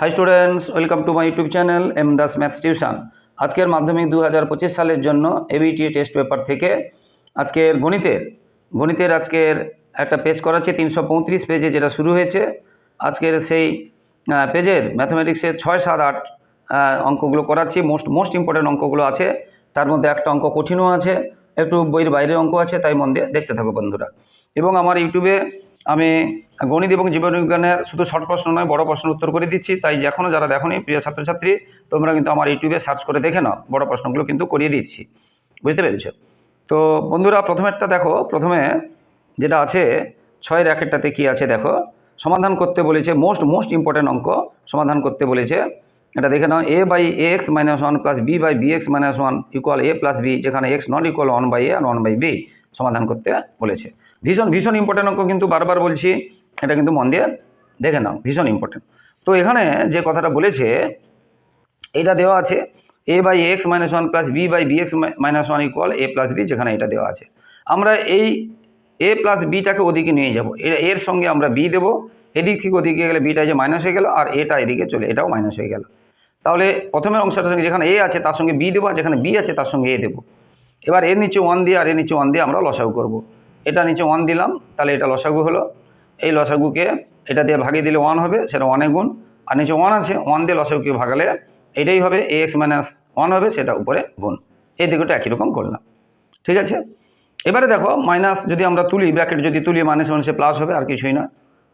Hi students welcome to my YouTube channel M Das maths tuition আজকের মাধ্যমিক দু হাজার পঁচিশ সালের জন্য এবিটি টেস্ট পেপার থেকে আজকের গণিতের গণিতের আজকের একটা পেজ করাচ্ছে, তিনশো পঁয়ত্রিশ পেজে যেটা শুরু হয়েছে। আজকের সেই পেজের ম্যাথমেটিক্সের ছয়, সাত, আট অঙ্কগুলো করাচ্ছি। মোস্ট মোস্ট ইম্পর্টেন্ট অঙ্কগুলো আছে। তার মধ্যে একটা অঙ্ক কঠিনও আছে। একটু বইয়ের বাইরের অঙ্ক আছে, তাই মন দিয়ে দেখতে থাকো বন্ধুরা। এবং আমার ইউটিউবে আমি গণিত এবং জীবনবিজ্ঞানের শুধু শর্ট প্রশ্ন নয়, বড় প্রশ্ন উত্তর করে দিচ্ছি। তাই এখনও যারা দেখোনি, প্রিয় ছাত্রছাত্রী, তোমরা কিন্তু আমার ইউটিউবে সার্চ করে দেখে নাও। বড় প্রশ্নগুলো কিন্তু করিয়ে দিচ্ছি। বুঝতে পেরেছ? তো বন্ধুরা, প্রথমেরটা দেখো। প্রথমে যেটা আছে, ছয় র্যাকেটটাতে কি আছে দেখো? সমাধান করতে বলেছে মোস্ট মোস্ট ইম্পর্টেন্ট অঙ্ক সমাধান করতে বলেছে। এটা দেখে নাও। A by A X minus one plus B by B X minus one equal A plus B যেখানে X not equal one by A R one by B সমাধান করতে বলেছে। ভীষণ ভীষণ ইম্পর্টেন্ট অঙ্ক কিন্তু বারবার বলছি, এটা কিন্তু মন দিয়ে দেখে নাও, ভীষণ ইম্পর্টেন্ট তো এখানে যে কথাটা বলেছে, এটা দেওয়া আছে A by X minus one plus B by B X minus one equal A plus B যেখানে এটা দেওয়া আছে। আমরা এই এ প্লাস বিটাকে ওদিকে নিয়ে যাব। এর সঙ্গে আমরা বি দেবো, এদিক থেকে ওদিকে গেলে বিটা যে মাইনাস হয়ে গেল, আর এটা এদিকে চলে, এটাও মাইনাস হয়ে গেল। তাহলে প্রথমের অংশটার সঙ্গে যেখানে এ আছে, তার সঙ্গে বি দেবো, আর যেখানে বি আছে, তার সঙ্গে এ দেবো। এবার এর নিচে ওয়ান দিয়ে আর এর নিচে ওয়ান দিয়ে আমরা লসাগু করব। এটা নিচে ওয়ান দিলাম, তাহলে এটা লসাগু হলো। এই লসাগুকে এটা দিয়ে ভাগিয়ে দিলে ওয়ান হবে, সেটা ওয়ানে গুণ। আর নিচে ওয়ান আছে ওয়ান দিয়ে লসাগুকে ভাগালে এটাই হবে এ এক্স মাইনাস ওয়ান হবে, সেটা উপরে গুণ। এই দিকটা একই রকম করলাম। ঠিক আছে? এবারে দেখো মাইনাস যদি আমরা তুলি ব্র্যাকেট যদি তুলি মাইনাস মাইনাসে প্লাস হবে, আর কিছুই না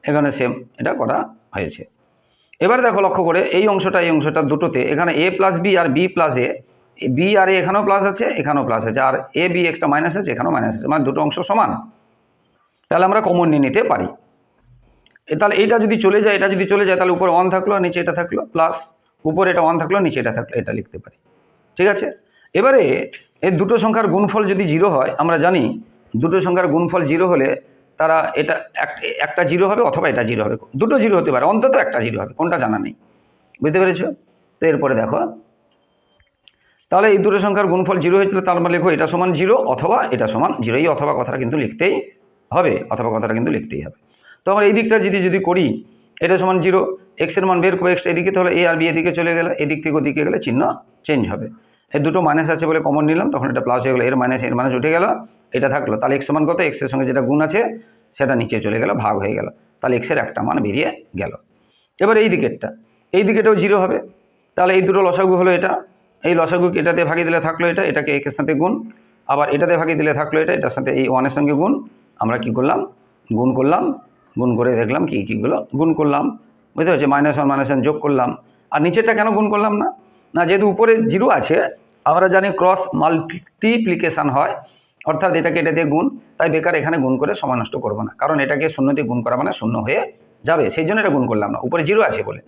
এখানে সেম এটা করা হয়েছে। এবারে দেখো লক্ষ্য করে, এই অংশটা এই অংশটা দুটোতে, এখানে এ প্লাস বি আর বি প্লাস এ বি আর এ এখানেও প্লাস আছে, এখানেও প্লাস আছে। আর এ, বি এক্সটা মাইনাস আছে, এখানেও মাইনাস আছে। মানে দুটো অংশ সমান। তাহলে আমরা কমন নিয়ে নিতে পারি। তাহলে এইটা যদি চলে যায়, এটা যদি চলে যায়, তাহলে উপরে ওয়ান থাকল আর নিচে এটা থাকল প্লাস উপরে এটা ওয়ান থাকল, নিচে এটা থাকল, এটা লিখতে পারি। ঠিক আছে? এবারে এই দুটো সংখ্যার গুণফল যদি জিরো হয়, আমরা জানি দুটো সংখ্যার গুণফল জিরো হলে তারা এটা এক- একটা জিরো হবে অথবা এটা জিরো হবে। দুটো জিরো হতে পারে, অন্তত একটা জিরো হবে, কোনটা জানা নেই। বুঝতে পেরেছ? তো এরপরে দেখো। তাহলে এই দুটো সংখ্যার গুণফল জিরো হয়েছিল, তার মানে লেখো এটা সমান জিরো অথবা এটা সমান জিরো। এই অথবা কথাটা কিন্তু লিখতেই হবে, অথবা কথাটা কিন্তু লিখতেই হবে। তো আমরা এই দিকটা যদি যদি করি, এটা সমান জিরো এক্সের মান বের করব এক্সটা এদিকে, তাহলে এ আর বি এদিকে চলে গেলে, এদিক থেকে ওদিকে গেলে চিহ্ন চেঞ্জ হবে। এই দুটো মাইনাস আছে বলে কমন নিলাম, তখন এটা প্লাস হয়ে গেলো, এর মাইনাস এর মাইনাস উঠে গেল, এটা থাকল। তাহলে এক্স সমান কত? এক্সের সঙ্গে যেটা গুণ আছে, সেটা নিচে চলে গেল, ভাগ হয়ে গেল। তাহলে এক্সের একটা মান বেরিয়ে গেল। এবার এই দিকেরটা, এই দিকেটাও জিরো হবে। তাহলে এই দুটো লসাগু হলো এটা। এই লসাগু এটাতে ভাগিয়ে দিলে থাকল এটা? এটাকে একের সাথে গুণ। আবার এটাতে ভাগিয়ে দিলে থাকল এটা? এটার সাথে এই ওয়ানের সঙ্গে গুণ। আমরা কি করলাম? গুণ করলাম। গুণ করে দেখলাম কি কীগুলো গুণ করলাম। বুঝতে পারছি? মাইনাস ওয়ান মাইনাস ওয়ান যোগ করলাম। আর নিচেরটা কেন গুণ করলাম না? না, যেহেতু উপরে জিরো আছে, আমরা জানি ক্রস মাল্টিপ্লিকেশান হয়। অর্থাৎ এটাকে এটা দিয়ে গুণ। তাই বেকার এখানে গুণ করে সময় নষ্ট করব না। কারণ এটাকে শূন্য দিয়ে গুণ করা মানে শূন্য হয়ে যাবে। সেই জন্য এটা গুণ করলাম না। উপরে জিরো আছে বলে।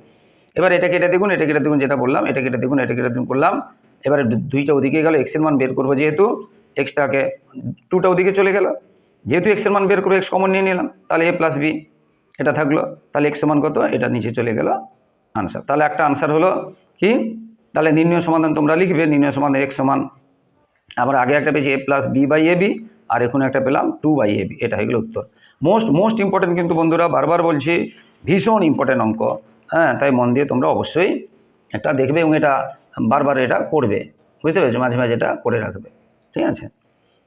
এবার এটা দেখুন এটাকে এটা দেখুন যেটা বললাম, এটা দেখুন এটাকে এটা দেখুন করলাম। এবারে দুইটা ওদিকে গেল এক্সের মান বের করব যেহেতু এক্সটাকে টুটা ওদিকে চলে গেল। যেহেতু এক্সের মান বের করব এক্স কমন নিয়ে নিলাম, তাহলে এ প্লাস বি এটা থাকল। তাহলে এক্স সমান কত? এটা নিচে চলে গেল আনসার তাহলে একটা আনসার হলো কি? তাহলে নির্ণয় সমাধান তোমরা লিখবে, নির্ণয় সমাধান এক্স সমান। আমরা আগে একটা পেয়েছি A plus B by A B আর এখন একটা পেলাম টু বাই এ বি এটা হয়ে গেল উত্তর। মোস্ট মোস্ট ইম্পর্টেন্ট কিন্তু বন্ধুরা, বারবার বলছি, ভীষণ ইম্পর্টেন্ট অঙ্ক। হ্যাঁ তাই মন দিয়ে তোমরা অবশ্যই এটা দেখবে এবং এটা বারবার এটা করবে। বুঝতে পেরেছ? মাঝে মাঝে এটা করে রাখবে। ঠিক আছে?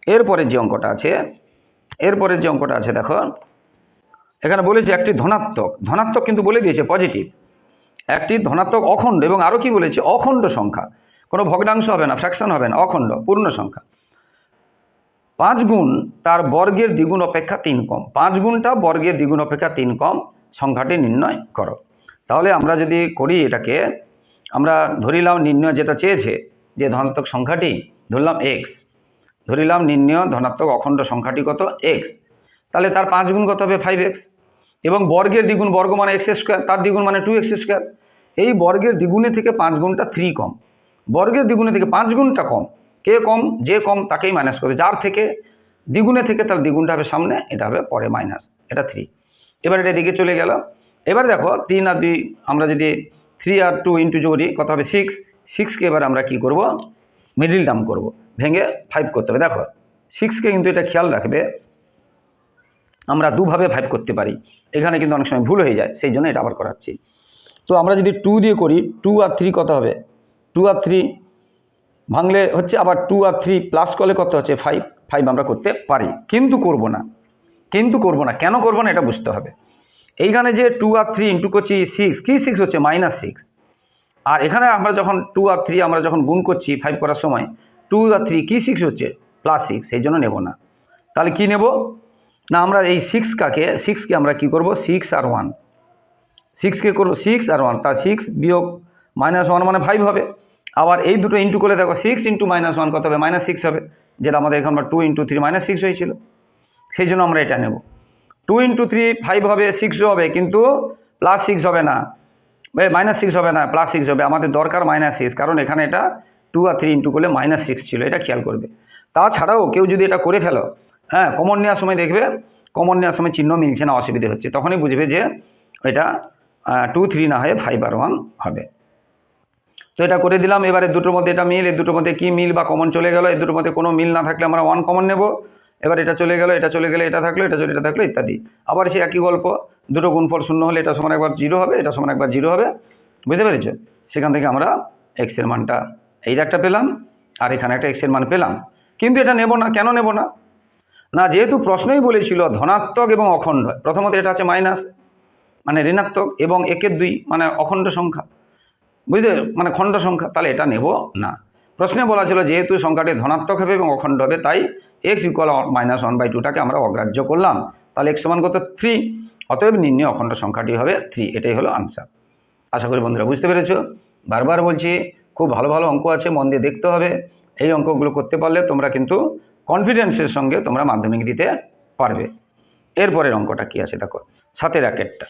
এরপরের যে অঙ্কটা আছে, এরপরের যে অঙ্কটা আছে, দেখো। এখানে বলেছে একটি ধনাত্মক। ধনাত্মক কিন্তু বলে দিয়েছে পজিটিভ একটি ধনাত্মক অখণ্ড এবং আরও কি বলেছে? অখণ্ড সংখ্যা। কোনো ভগ্নাংশ হবে না ফ্র্যাকশন হবে না, অখণ্ড, পূর্ণ সংখ্যা। পাঁচ গুণ তার বর্গের দ্বিগুণ অপেক্ষা তিন কম। পাঁচ গুণটা বর্গের দ্বিগুণ অপেক্ষা তিন কম, সংখ্যাটি নির্ণয় করো। তাহলে আমরা যদি করি এটাকে, আমরা ধরিলাম নির্ণয় যেটা চেয়েছে, যে ধনাত্মক সংখ্যাটি ধরলাম এক্স ধরিলাম নির্ণয় ধনাত্মক অখণ্ড সংখ্যাটি কত? এক্স তাহলে তার পাঁচ গুণ কত হবে? ফাইভ এক্স এবং বর্গের দ্বিগুণ, বর্গ মানে এক্স স্কোয়ার তার দ্বিগুণ মানে টু এক্স স্কোয়ার এই বর্গের দ্বিগুণে থেকে পাঁচ গুণটা থ্রি কম, বর্গের দ্বিগুণে থেকে পাঁচ গুণটা কম, কে কম? যে কম, তাকেই মাইনাস করবে, যার থেকে দ্বিগুণে থেকে তার দ্বিগুণটা হবে সামনে, এটা হবে পরে মাইনাস এটা থ্রি এবার এটা এদিকে চলে গেল এবার দেখো, তিন আর দুই আমরা যদি থ্রি আর টু ইন্টু যোগি কত হবে? সিক্স সিক্সকে এবার আমরা কি করব? মিডিল টার্ম করব। ভেঙে ফাইভ করতে হবে। দেখো সিক্সকে কিন্তু এটা খেয়াল রাখবে, আমরা দুভাবে ফাইভ করতে পারি। এখানে কিন্তু অনেক সময় ভুল হয়ে যায়, সেই জন্য এটা আবার করাচ্ছি। তো আমরা যদি টু দিয়ে করি টু আর থ্রি কত হবে? টু আর থ্রি ভাঙলে হচ্ছে আবার টু আর থ্রি প্লাস করলে কত হচ্ছে? ফাইভ ফাইভ আমরা করতে পারি। কিন্তু করব না। কিন্তু করব না। কেন করব না? এটা বুঝতে হবে। এইখানে যে টু আর থ্রি ইন্টু করছি সিক্স কী সিক্স হচ্ছে? মাইনাস সিক্স আর এখানে আমরা যখন টু আর থ্রি আমরা যখন গুণ করছি ফাইভ করার সময় টু আর থ্রি কী সিক্স হচ্ছে? প্লাস সিক্স সেই জন্য নেব না। তাহলে কি নেব? না, আমরা এই সিক্স কাকে সিক্সকে আমরা কি করব? সিক্স আর ওয়ান সিক্সকে করব? সিক্স আর ওয়ান তা সিক্স বিয়োগ মাইনাস ওয়ান মানে ফাইভ হবে। আবার এই দুটো ইন্টু করে দেখো সিক্স ইন্টু মাইনাস ওয়ান কত হবে? মাইনাস সিক্স হবে, যেটা আমাদের এখন two into three minus six হয়েছিল। সেই জন্য আমরা এটা নেব। টু ইন্টু থ্রি ফাইভ হবে সিক্সও হবে, কিন্তু প্লাস সিক্স হবে না। মাইনাস সিক্স হবে না প্লাস সিক্স হবে। আমাদের দরকার মাইনাস সিক্স কারণ এখানে এটা টু আর থ্রি ইন্টু করলে মাইনাস সিক্স ছিল, এটা খেয়াল করবে। তাছাড়াও কেউ যদি এটা করে ফেলো হ্যাঁ কমন নেওয়ার সময় দেখবে কমন নেওয়ার সময় চিহ্ন মিলছে না, অসুবিধে হচ্ছে। তখনই বুঝবে যে এটা টু থ্রি না হয়ে ফাইভ আর ওয়ান হবে। তো এটা করে দিলাম, এবারে দুটোর মধ্যে এটা মিল এই দুটোর মধ্যে কী মিল বা কমন চলে গেল এই দুটোর মধ্যে কোনো মিল না থাকলে আমরা ওয়ান কমন নেব। এবার এটা চলে গেল, এটা চলে গেলে, এটা থাকল, এটা চলে, এটা থাকল ইত্যাদি। আবার সে একই গল্প, দুটো গুণফল শূন্য হলে এটা সমান একবার জিরো হবে, এটা সমান একবার জিরো হবে। বুঝতে পেরেছ? সেখান থেকে আমরা এক্সের মানটা এই একটা পেলাম, আর এখানে একটা এক্সের মান পেলাম। কিন্তু এটা নেব না, কেন নেব না? না, যেহেতু প্রশ্নই বলেছিল ধনাত্মক এবং অখণ্ড, প্রথমত এটা হচ্ছে মাইনাস মানে ঋণাত্মক এবং একের দুই মানে অখণ্ড সংখ্যা। বুঝতে মানে খণ্ড সংখ্যা, তাহলে এটা নেব না। প্রশ্নে বলা ছিল যেহেতু সংখ্যাটি ধনাত্মক হবে এবং অখণ্ড হবে, তাই X equal minus one by টুটাকে আমরা অগ্রাহ্য করলাম, তাহলে এক্স সমান কত? থ্রি অতএব নির্ণয় অখণ্ড সংখ্যাটি হবে থ্রি এটাই হলো আনসার আশা করি বন্ধুরা বুঝতে পেরেছ? বারবার বলছি, খুব ভালো ভালো অঙ্ক আছে, মন দিয়ে দেখতে হবে। এই অঙ্কগুলো করতে পারলে তোমরা কিন্তু কনফিডেন্সের সঙ্গে তোমরা মাধ্যমিক দিতে পারবে। এরপরের অঙ্কটা কী আছে দেখো? সাতের র্যাকেটটা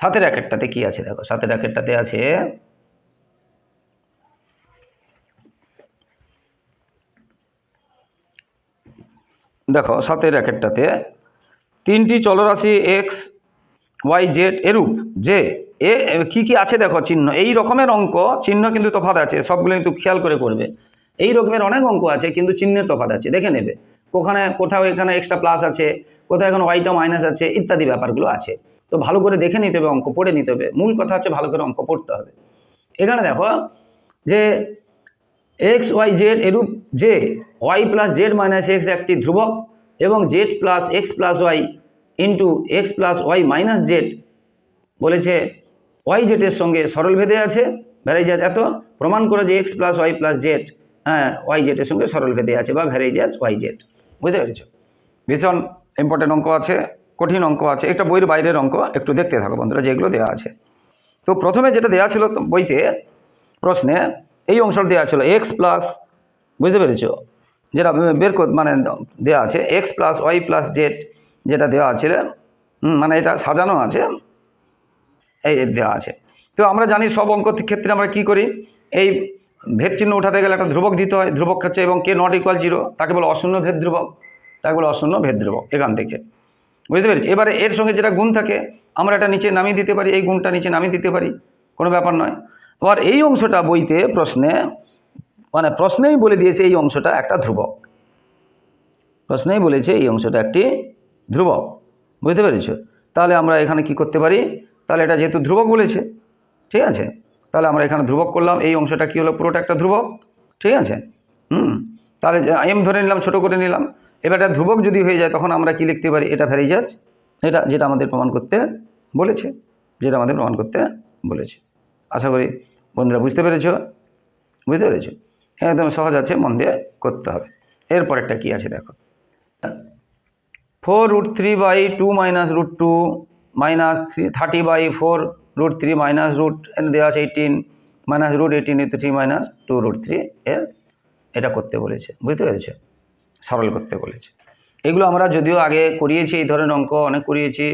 সাতের র্যাকেটটাতে কী আছে দেখো? সাতের র্যাকেটটাতে আছে দেখো, সাতের র্যাকেটটাতে তিনটি চলরাশি এক্স ওয়াই জেড এরূপ যে এ কি কি আছে দেখো চিহ্ন? এই রকমের অঙ্ক, চিহ্ন কিন্তু তফাৎ আছে, সবগুলো কিন্তু খেয়াল করে করবে। এই রকমের অনেক অঙ্ক আছে, কিন্তু চিহ্নের তফাত আছে, দেখে নেবে। কোখানে, কোথাও এখানে এক্সট্রা প্লাস আছে, কোথাও এখানে ওয়াইটা মাইনাস আছে, ইত্যাদি ব্যাপারগুলো আছে। তো ভালো করে দেখে নিতে হবে অঙ্ক, পড়ে নিতে হবে। মূল কথা হচ্ছে ভালো করে অঙ্ক পড়তে হবে। এখানে দেখো যে এক্স ওয়াই জেড এরূপ যে Y plus Z minus X একটি ধ্রুবক এবং Z plus X plus Y into X plus Y minus Z বলেছে, ওয়াই জেটের সঙ্গে সরল ভেদে আছে। ভ্যারেজ আছে এত, প্রমাণ করে যে X plus Y plus Z হ্যাঁ ওয়াই জেটের সঙ্গে সরল ভেদে আছে বা ভ্যারেজ আছে ওয়াই জেড। বুঝতে পেরেছ? ভীষণ ইম্পর্টেন্ট অঙ্ক আছে, কঠিন অঙ্ক আছে একটা বইয়ের বাইরের অঙ্ক, একটু দেখতে থাকো বন্ধুরা, যেগুলো দেওয়া আছে। তো প্রথমে যেটা দেওয়া ছিল বইতে, প্রশ্নে এই অংশটা দেওয়া ছিল এক্স প্লাস বুঝতে পেরেছ? যেটা বের মানে দেওয়া আছে X plus Y plus Z যেটা দেওয়া আছে মানে এটা সাজানো আছে, এই দেওয়া আছে। তো আমরা জানি সব অঙ্ক ক্ষেত্রে আমরা কি করি? এই ভেদ চিহ্ন উঠাতে গেলে একটা ধ্রুবক দিতে হয়, ধ্রুবক হচ্ছে এবং কে নট ইকুয়াল জিরো তাকে বলে অশূন্য ভেদ ধ্রুবক, তাকে বলে অশূন্য ভেদ ধ্রুবক এখান থেকে। বুঝতে পেরেছি? এবারে এর সঙ্গে যেটা গুণ থাকে, আমরা এটা নিচে নামিয়ে দিতে পারি, এই গুণটা নিচে নামিয়ে দিতে পারি, কোনো ব্যাপার নয়। আবার এই অংশটা বইতে প্রশ্নে মানে প্রশ্নেই বলে দিয়েছে এই অংশটা একটা ধ্রুবক। প্রশ্নেই বলেছে এই অংশটা একটি ধ্রুবক। বুঝতে পেরেছ? তাহলে আমরা এখানে কি করতে পারি? তাহলে এটা যেহেতু ধ্রুবক বলেছে, ঠিক আছে? তাহলে আমরা এখানে ধ্রুবক করলাম, এই অংশটা কি হলো? পুরোটা একটা ধ্রুবক, ঠিক আছে? হুম, তাহলে এম ধরে নিলাম, ছোট করে নিলাম। এবার এটা ধ্রুবক যদি হয়ে যায়, তখন আমরা কি লিখতে পারি? এটা ভ্যারিজাজ, এটা যেটা আমাদের প্রমাণ করতে বলেছে, যেটা আমাদের প্রমাণ করতে বলেছে। আশা করি বন্ধুরা, বুঝতে পেরেছ? বুঝতে পেরেছ? একদম সহজ আছে, মন দিয়ে করতে হবে। এরপরেরটা কি আছে দেখো। Four root three by two minus root two minus three, thirty by four root three minus root দেওয়া আছে eighteen, minus root eighteen into three minus two root three এর, এটা করতে বলেছে। বুঝতে পেরেছ? সরল করতে বলেছে। এগুলো আমরা যদিও আগে করিয়েছি, এই ধরনের অঙ্ক অনেক করিয়েছি।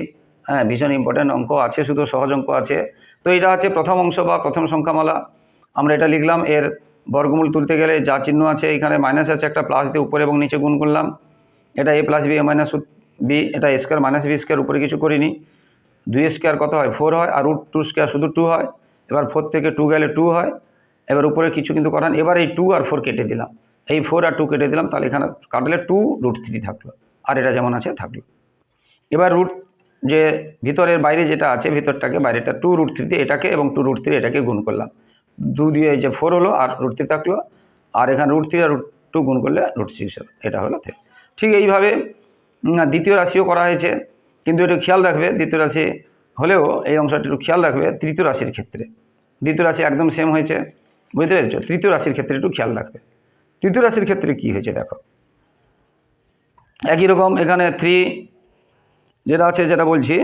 হ্যাঁ ভীষণ ইম্পর্ট্যান্ট অঙ্ক আছে, শুধু সহজ অঙ্ক আছে। তো এটা হচ্ছে প্রথম অংশ বা প্রথম সংখ্যামালা। আমরা এটা লিখলাম, এর বর্গমূল তুলতে গেলে যা চিহ্ন আছে এখানে মাইনাস আছে, একটা প্লাস দিয়ে উপরে এবং নিচে গুণ করলাম। এটা A plus B A minus B এটা স্কোয়ার মাইনাস বি স্কোয়ার উপরে কিছু করিনি। দুই স্কোয়ার কত হয়? ফোর হয়, আর রুট টু স্কোয়ার শুধু টু হয়। এবার ফোর থেকে টু গেলে টু হয়। এবার উপরে কিছু কিন্তু করান এবার এই টু আর ফোর কেটে দিলাম। এই ফোর আর টু কেটে দিলাম, তাহলে এখানে কাটলে টু রুট থ্রি থাকল। আর এটা যেমন আছে থাকল। এবার রুট যে ভিতরের বাইরে যেটা আছে, ভিতরটাকে বাইরেটা টু রুট থ্রিতে এটাকে এবং টু রুট থ্রি এটাকে গুণ করলাম। দু দিয়ে যে ফোর হলো, আর রুট থ্রি থাকল, আর এখানে রুট থ্রি আর রুট টু গুণ করলে রুট সিক্স হলো, এটা হলো থ্রি ঠিক এইভাবে দ্বিতীয় রাশিও করা হয়েছে, কিন্তু একটু খেয়াল রাখবে, দ্বিতীয় রাশি হলেও এই অংশটা একটু খেয়াল রাখবে তৃতীয় রাশির ক্ষেত্রে। দ্বিতীয় রাশি একদম সেম হয়েছে, বুঝতে পেরেছ? তৃতীয় রাশির ক্ষেত্রে একটু খেয়াল রাখবে। তৃতীয় রাশির ক্ষেত্রে কি হয়েছে দেখো? একই রকম এখানে থ্রি যেটা আছে যেটা বলছি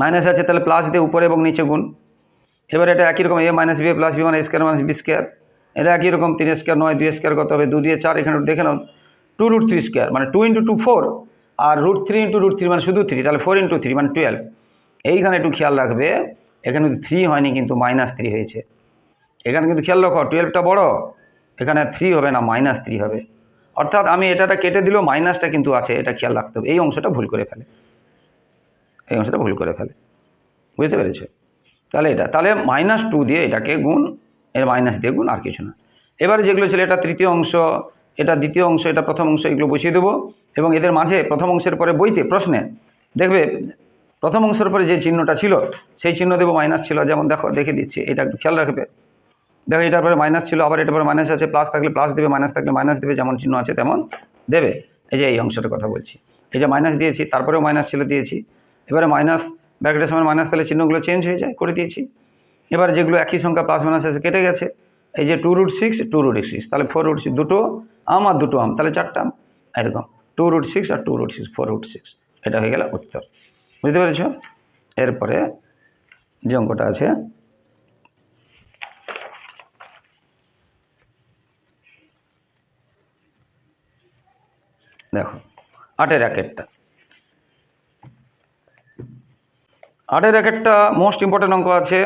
মাইনাস আছে তাহলে প্লাস দিয়ে উপরে এবং নিচে গুণ। এবার এটা একই রকম A minus B plus B মানে স্কোয়ার মাইনাস বি স্কোয়ার এটা একই রকম, তিন স্কোয়ার নয়, দুই স্কোয়ার কত হবে? দু দিয়ে চার, এখানে দেখে নাও। টু রুট থ্রি স্কোয়ার মানে টু ইন্টু টু ফোর আর root three into root three মানে শুধু থ্রি তাহলে ফোর ইন্টু থ্রি মানে টুয়েলভ এইখানে একটু খেয়াল রাখবে, এখানে থ্রি হয়নি, কিন্তু মাইনাস থ্রি হয়েছে। এখানে কিন্তু খেয়াল রাখো টুয়েলভটা বড়, এখানে থ্রি হবে না মাইনাস থ্রি হবে। অর্থাৎ আমি এটাটা কেটে দিলেও মাইনাসটা কিন্তু আছে, এটা খেয়াল রাখতে হবে। এই অংশটা ভুল করে ফেলে। এই অংশটা ভুল করে ফেলে। বুঝতে পেরেছ? তাহলে এটা, তাহলে মাইনাস টু দিয়ে এটাকে গুণ, এর মাইনাস দিয়ে গুণ আর কিছু না। এবারে যেগুলো ছিল, এটা তৃতীয় অংশ, এটা দ্বিতীয় অংশ, এটা প্রথম অংশ, এগুলো বসিয়ে দেবো। এবং এদের মাঝে প্রথম অংশের পরে বইতে প্রশ্নে দেখবে, প্রথম অংশের পরে যে চিহ্নটা ছিল, সেই চিহ্ন দেবো মাইনাস ছিল। যেমন দেখো, দেখে দিচ্ছি, এটা খেয়াল রাখবে। দেখো এটার পরে মাইনাস ছিল, আবার এটার পরে মাইনাস আছে প্লাস থাকলে প্লাস দেবে মাইনাস থাকলে মাইনাস দেবে, যেমন চিহ্ন আছে তেমন দেবে। এই যে এই অংশটার কথা বলছি। যে মাইনাস দিয়েছি, তারপরেও মাইনাস ছিল, দিয়েছি। এবারে মাইনাস ব্র্যাকেটের সময় মাইনাস তাহলে চিহ্নগুলো চেঞ্জ হয়ে যায়, করে দিয়েছি। এবার যেগুলো একই সংখ্যা প্লাস মাইনাস আছে, কেটে গেছে। এই যে two root six two root six তাহলে ফোর রুট সিক্স দুটো আম আর দুটো আম, তাহলে চারটা আম। এরকম টু রুট সিক্স আর two root six four root six এটা হয়ে গেল উত্তর। বুঝতে পেরেছ? এরপরে যে অঙ্কটা আছে দেখো, আটের র্যাকেটটা আটের র্যাকেটটা মোস্ট ইম্পর্টেন্ট অঙ্ক আছে।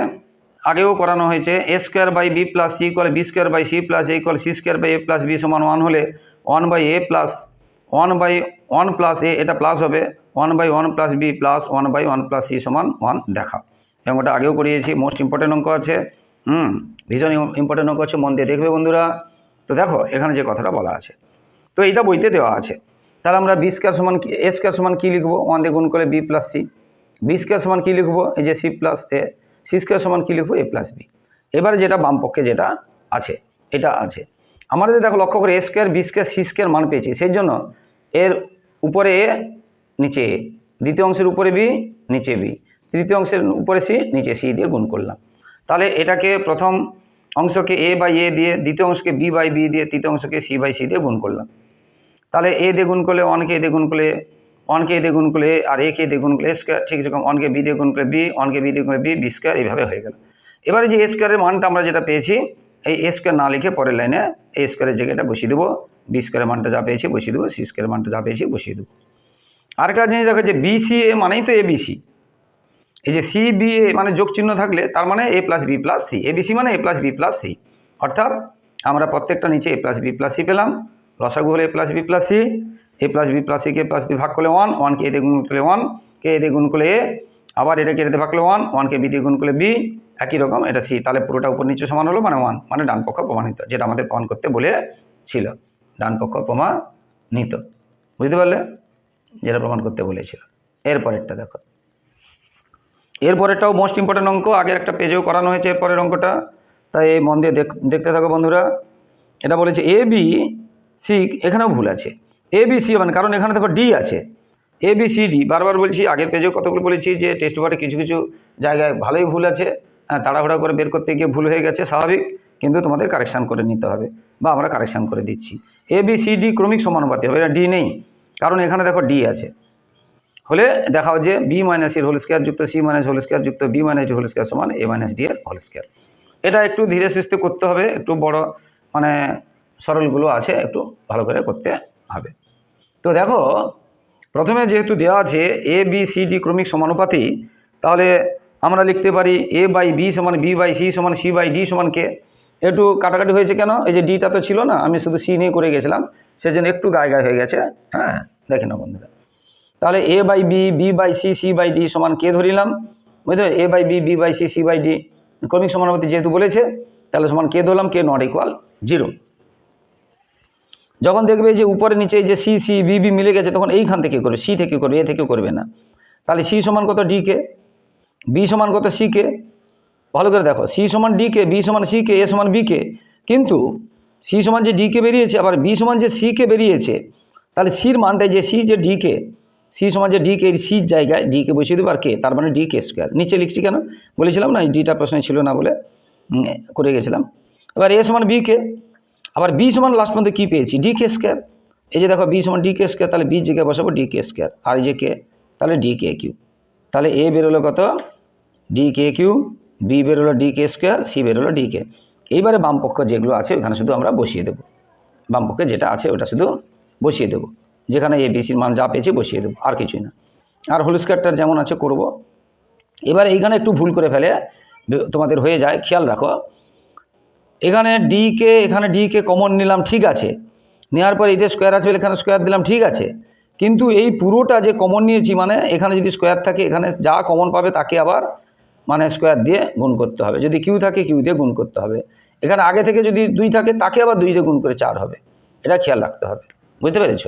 আগেও করানো হয়েছে A square by B plus C equal B square by C plus A equal C square by A plus B সমান ওয়ান হলে one by A plus one by one plus A এটা plus হবে। One by one plus B plus one by one plus C সমান one দেখা। এবং ওটা আগেও করিয়েছি মোস্ট ইম্পর্টেন্ট অঙ্ক আছে। হুম, ভীষণ ইম্পর্টেন্ট অঙ্ক আছে, মন দিয়ে দেখবে বন্ধুরা। তো দেখো, এখানে যে কথাটা বলা আছে। তো এইটা বইতে দেওয়া আছে। তাহলে আমরা বি স্কোয়ার সমান এ স্কোয়ার সমান কী লিখব? ওয়ান দিয়ে গুণ করে B plus C B square সমান কী লিখব? এই যে C plus A C square সমান কী লিখব? এ প্লাস বি এবারে যেটা বামপক্ষে যেটা আছে, এটা আছে। আমাদের দেখো লক্ষ্য করে A square B square C square মান পেয়েছি। সেই জন্য এর উপরে এ নিচে এ দ্বিতীয় অংশের উপরে বি নিচে বি তৃতীয় অংশের উপরে সি নিচে সি দিয়ে গুণ করলাম। তাহলে এটাকে প্রথম অংশকে এ বাই এ দিয়ে, দ্বিতীয় অংশকে বি বাই বি দিয়ে, তৃতীয় অংশকে সি বাই সি দিয়ে গুণ করলাম। তাহলে এ দিয়ে গুণ করলে ওয়ানকে এ দিয়ে গুণ করলে ওয়ানকে এ দিয়ে গুণ করলে আর এ কে দিয়ে গুণ করলে স্কোয়ার ঠিক যেরকম ওয়ানকে বি দিয়ে গুণ করলে বি ওয়ানকে বি দিয়ে গুণ করলে বি বি স্কোয়ার এইভাবে হয়ে গেল। এবারে যে এ স্কোয়ারের মানটা আমরা যেটা পেয়েছি, এই এ স্কোয়ার না লিখে পরের লাইনে এ স্কোয়ারের জায়গাটা বসিয়ে দেবো বি স্কোয়ারের মানটা যা পেয়েছি বসিয়ে দেবো সি স্কোয়ারের মানটা যা পেয়েছি বসিয়ে দেবো। আরেকটা জিনিস দেখো যে বিসি এ মানেই তো এ বিসি এই যে সি বি এ মানে যোগ চিহ্ন থাকলে তার মানে A plus B plus C A BC মানে A plus B plus C অর্থাৎ আমরা প্রত্যেকটা নিচে A plus B plus C পেলাম লসাগু হলে A plus B plus C A plus B plus সিকে plus দিয়ে ভাগ করলে ওয়ান ওয়ানকে এ দিয়ে গুণ করলে ওয়ান কে এ দিয়ে গুণ করলে এ আবার এটাকে এটাতে ভাগ করলে ওয়ান ওয়ানকে বি দিয়ে গুণ করলে বি একই রকম এটা সি তাহলে পুরোটা উপর নিচে সমান হলো মানে ওয়ান মানে ডান পক্ষ প্রমাণিত, যেটা আমাদের প্রমাণ করতে বলেছিল ডান পক্ষ প্রমাণিত, বুঝতে পারলে? যেটা প্রমাণ করতে বলেছিল, এরপরেরটা দেখো, এরপরেরটাও মোস্ট ইম্পর্টেন্ট অঙ্ক, আগের একটা পেজেও করানো হয়েছে এরপরের অঙ্কটা, তাই এই মন দিয়ে দেখ- দেখতে থাকো বন্ধুরা, এটা বলেছে এ বি সি এখানেও ভুল আছে। এ বি সি মানে কারণ এখানে দেখো ডি আছে। এ বি সি ডি বারবার বলছি, আগের পেজেও কতগুলো বলেছি যে টেস্ট পেপারে কিছু কিছু জায়গায় ভালোই ভুল আছে হ্যাঁ তাড়াহুড়া করে বের করতে গিয়ে ভুল হয়ে গেছে, স্বাভাবিক, কিন্তু তোমাদের কারেকশান করে নিতে হবে বা আমরা কারেকশান করে দিচ্ছি। এ বি সি ডি ক্রমিক সমানুপাতি হবে, এটা ডি নেই, কারণ এখানে দেখো ডি আছে। হলে দেখাও যে বি মাইনাস এর হোল স্কোয়ার যুক্ত সি মাইনাস হোল স্কোয়ার যুক্ত B minus D whole square সমান এ মাইনাস ডি এর হোল স্কোয়ার এটা একটু ধীরে সুস্থে করতে হবে, একটু বড় মানে সরলগুলো আছে, একটু ভালো করে করতে হবে। তো দেখো, প্রথমে যেহেতু দেওয়া আছে এ বি সি ডি ক্রমিক সমানুপাতি, তাহলে আমরা লিখতে পারি এ বাই বি সমান বি বাই সি সমান সি বাই ডি সমান কে একটু কাটাকাটি হয়েছে কেন? এই যে ডিটা তো ছিল না, আমি শুধু সি নিয়ে করে গেছিলাম, সেজন্য একটু গায়ে গায়ে হয়ে গেছে। হ্যাঁ দেখে না বন্ধুরা। তাহলে A by B B by C C by D সমান কে ধরিলাম বুঝতে A by B B by C C by D ক্রমিক সমানুপাতি যেহেতু বলেছে, তাহলে সমান কে ধরলাম কে নট ইকুয়াল জিরো যখন দেখবে যে উপরে নিচে যে সি সি, বি বি মিলে গেছে, তখন এইখান থেকে করবে সি থেকে করবে এ থেকে করবে না। তাহলে সি সমান কত ডি কে? বি সমান কত সি কে? ভালো করে দেখো, সি সমান ডি কে, বি সমান সি কে, এ সমান বি কে। কিন্তু সি সমান যে ডি কে বেরিয়েছে, আবার বি সমান যে সি কে বেরিয়েছে, তাহলে সির মানটাই যে সি যে ডি কে, সি সমান যে ডি কে সির জায়গায় ডি কে বসিয়ে দেবো, আর কে? তার মানে ডি কে স্কোয়ার। নিচে লিখছি কেন? বলেছিলাম না ডিটা প্রশ্নে ছিল না বলে করে গেছিলাম। এবার এ সমান বি কে আবার বি সমান লাস্ট পর্যন্ত কী পেয়েছি? ডি কে স্কোয়ার এই যে দেখো বি সমান ডি কে স্কোয়ার তাহলে বি জায়গায় বসাবো ডি কে স্কোয়ার আর যে কে তাহলে ডি কে কিউ তাহলে এ বেরোলো কত? ডি কে কিউ বি বেরোলো ডি কে স্কোয়ার সি বেরোলো ডি কে এইবারে বামপক্ষ যেগুলো আছে ওখানে শুধু আমরা বসিয়ে দেবো। বামপক্ষে যেটা আছে, ওটা শুধু বসিয়ে দেবো। যেখানে এ বিসির মান যা পেয়েছি, বসিয়ে দেবো, আর কিছুই না। আর হোল স্কোয়ারটার যেমন আছে, করব। এবার এইখানে একটু ভুল করে ফেলে, তোমাদের হয়ে যায়। খেয়াল রাখো এখানে ডি কে এখানে ডি কে কমন নিলাম, ঠিক আছে। নেওয়ার পর এটা স্কোয়ার আছে, এখানে স্কোয়ার দিলাম, ঠিক আছে। কিন্তু এই পুরোটা যে কমন নিয়েছি মানে এখানে যদি স্কোয়ার থাকে, এখানে যা কমন পাবে, তাকে আবার মানে স্কোয়ার দিয়ে গুণ করতে হবে। যদি কিউ থাকে কিউ দিয়ে গুণ করতে হবে। এখানে আগে থেকে যদি দুই থাকে, তাকে আবার দুই দিয়ে গুণ করে চার হবে। এটা খেয়াল রাখতে হবে। বুঝতে পেরেছ?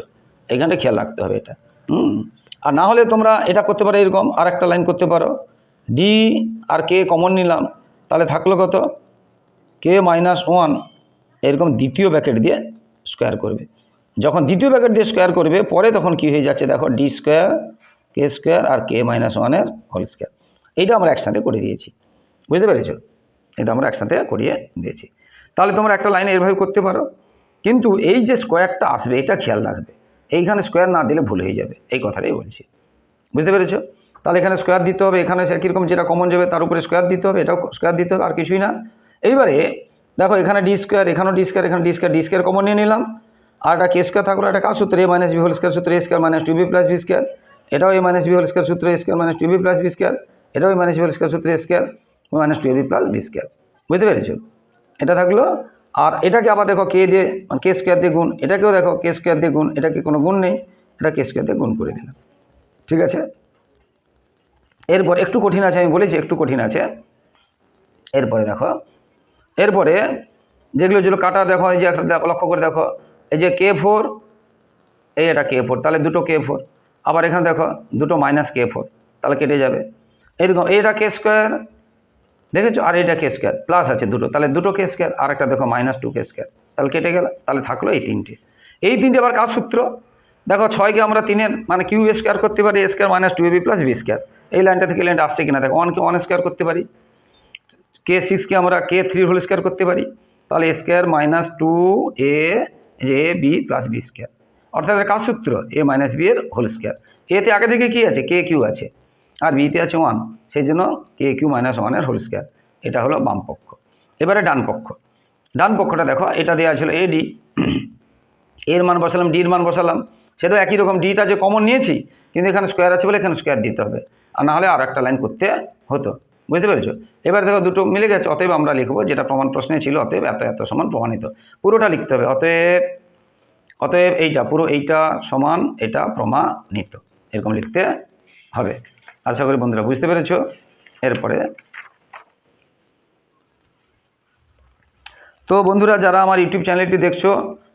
এখানটা খেয়াল রাখতে হবে এটা। হুম। আর না হলে তোমরা এটা করতে পারো এরকম আর একটা লাইন করতে পারো। ডি আর কে কমন নিলাম, তাহলে থাকল কত? কে মাইনাস ওয়ান এরকম দ্বিতীয় ব্যাকেট দিয়ে স্কোয়ার করবে। যখন দ্বিতীয় ব্যাকেট দিয়ে স্কোয়ার করবে, পরে তখন কি হয়ে যাচ্ছে দেখো ডি স্কোয়ার কে স্কোয়ার আর কে মাইনাস ওয়ানের হোল স্কোয়ার এইটা আমরা একসাথে করে দিয়েছি। বুঝতে পেরেছ? এটা আমরা একসাথে করিয়ে দিয়েছি। তাহলে তোমরা একটা লাইনে এভাবে করতে পারো। কিন্তু এই যে স্কোয়ারটা আসবে, এটা খেয়াল রাখবে। এইখানে স্কোয়ার না দিলে ভুল হয়ে যাবে। এই কথাটাই বলছি। বুঝতে পেরেছ? তাহলে এখানে স্কোয়ার দিতে হবে। এখানে কীরকম যেটা কমন যাবে, তার উপরে স্কোয়ার দিতে হবে, এটাও স্কোয়ার দিতে হবে, আর কিছুই না। এইবারে দেখো এখানে ডি স্কোয়ার এখানেও ডি স্কোয়ার এখানে D square D square common নিয়ে নিলাম। আর একটা কে স্কোয়ার থাকল একটা কার সূত্র? A minus B whole square সূত্র A square minus two B plus B square এটাও A minus B whole square সূত্র A square minus two B plus B square এটাও A minus B whole square সূত্র A square minus two B plus B square বুঝতে পেরেছ? এটা থাকল। আর এটাকে আবার দেখো কে দিয়ে মানে কে স্কোয়ার দিয়ে গুণ। এটাকেও দেখো কে স্কোয়ার দিয়ে গুণ। এটাকে কোনো গুণ নেই। এটা কে স্কোয়ার দিয়ে গুণ করে দিলাম। ঠিক আছে? এরপর একটু কঠিন আছে, আমি বলেছি একটু কঠিন আছে। এরপরে দেখো এরপরে যেগুলো যেগুলো কাটা দেখো, এই যে একটা লক্ষ্য করে দেখো, এই যে কে ফোর এই এটা কে ফোর তাহলে দুটো কে ফোর আবার এখানে দেখো, দুটো মাইনাস কে ফোর তাহলে কেটে যাবে। এরকম, এইটা কে স্কোয়ার দেখেছ? আর এটা কে স্কোয়ার প্লাস আছে দুটো, তাহলে দুটো কে স্কোয়ার আর একটা দেখো মাইনাস টু কে স্কোয়ার তাহলে কেটে গেল, তাহলে থাকল এই তিনটে। এই তিনটে আবার কাজ সূত্র? দেখো, ছয়কে আমরা তিনের মানে কিউ স্কোয়ার করতে পারি A square minus two A B plus B square এই লাইনটা থেকে লাইনটা আসছে কিনা, দেখো ওয়ানকে ওয়ান স্কোয়ার করতে পারি। কে সিক্সকে আমরা কে থ্রি হোল স্কোয়ার করতে পারি। তাহলে স্কোয়ার মাইনাস টু এ যে A B plus B square অর্থাৎ কাজ সূত্র? এ মাইনাস বি এর হোল স্কোয়ার এতে আগে থেকে কী আছে? কে কিউ আছে। আর বিতে আছে ওয়ান সেই জন্য কে কিউ মাইনাস ওয়ানের হোল স্কোয়ার এটা হলো বাম পক্ষ। এবারে ডান পক্ষ। ডান পক্ষটা দেখো, এটা দেওয়া ছিল এ ডি এর মান বসালাম ডির মান বসালাম। সেটাও একই রকম ডিটা যে কমন নিয়েছি, কিন্তু এখানে স্কোয়ার আছে বলে এখানে স্কোয়ার দিতে হবে। আর না হলে আর একটা লাইন করতে হতো। বুঝতে পেরেছ? এবার দেখো দুটো মিলে গেছে, অতএব আমরা লিখব যেটা প্রমাণ প্রশ্নে ছিল, অতএব এত এত সমান প্রমাণিত। পুরোটা লিখতে হবে, অতএব অতএব এইটা, পুরো এইটা সমান, এটা প্রমাণিত, এরকম লিখতে হবে। আশা করি বন্ধুরা বুঝতে পেরেছ? এরপরে তো বন্ধুরা, যারা আমার ইউটিউব চ্যানেলটি দেখছ,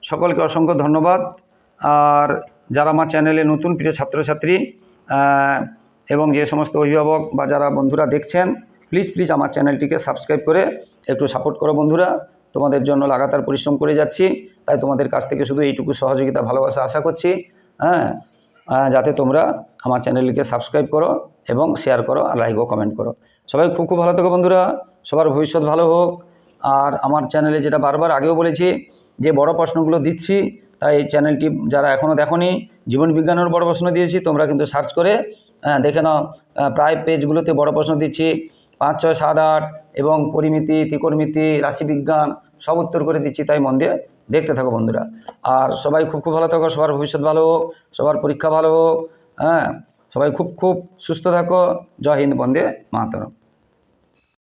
সকলকে অসংখ্য ধন্যবাদ। আর যারা আমার চ্যানেলে নতুন প্রিয় ছাত্রছাত্রী এবং যে সমস্ত অভিভাবক বা যারা বন্ধুরা দেখছেন প্লিজ প্লিজ আমার চ্যানেলটিকে সাবস্ক্রাইব করে একটু সাপোর্ট করো বন্ধুরা। তোমাদের জন্য লাগাতার পরিশ্রম করে যাচ্ছি, তাই তোমাদের কাছ থেকে শুধু এইটুকু সহযোগিতা, ভালোবাসা আশা করছি হ্যাঁ? যাতে তোমরা আমার চ্যানেলটিকে সাবস্ক্রাইব করো এবং শেয়ার করো আর লাইক ও কমেন্ট করো। সবাই খুব খুব ভালো থেকো বন্ধুরা, সবার ভবিষ্যৎ ভালো হোক। আর আমার চ্যানেলে যেটা বারবার আগেও বলেছি, যে বড় প্রশ্নগুলো দিচ্ছি, তাই এই চ্যানেলটি যারা এখনও দেখোনি, জীবন বিজ্ঞানের বড় প্রশ্ন দিয়েছি, তোমরা কিন্তু সার্চ করে আহ, দেখে নাও। প্রায় পেজগুলোতে বড় প্রশ্ন দিচ্ছি। পাঁচ ছয় সাত আট এবং পরিমিতি ত্রিকোণমিতি রাশিবিজ্ঞান সব উত্তর করে দিচ্ছি তাই মন দিয়ে দেখতে থাকো বন্ধুরা। আর সবাই খুব খুব ভালো থাকো সবার ভবিষ্যৎ ভালো হোক সবার পরীক্ষা ভালো হোক হ্যাঁ সবাই খুব খুব সুস্থ থাকো। জয় হিন্দ বন্দে মাতরম।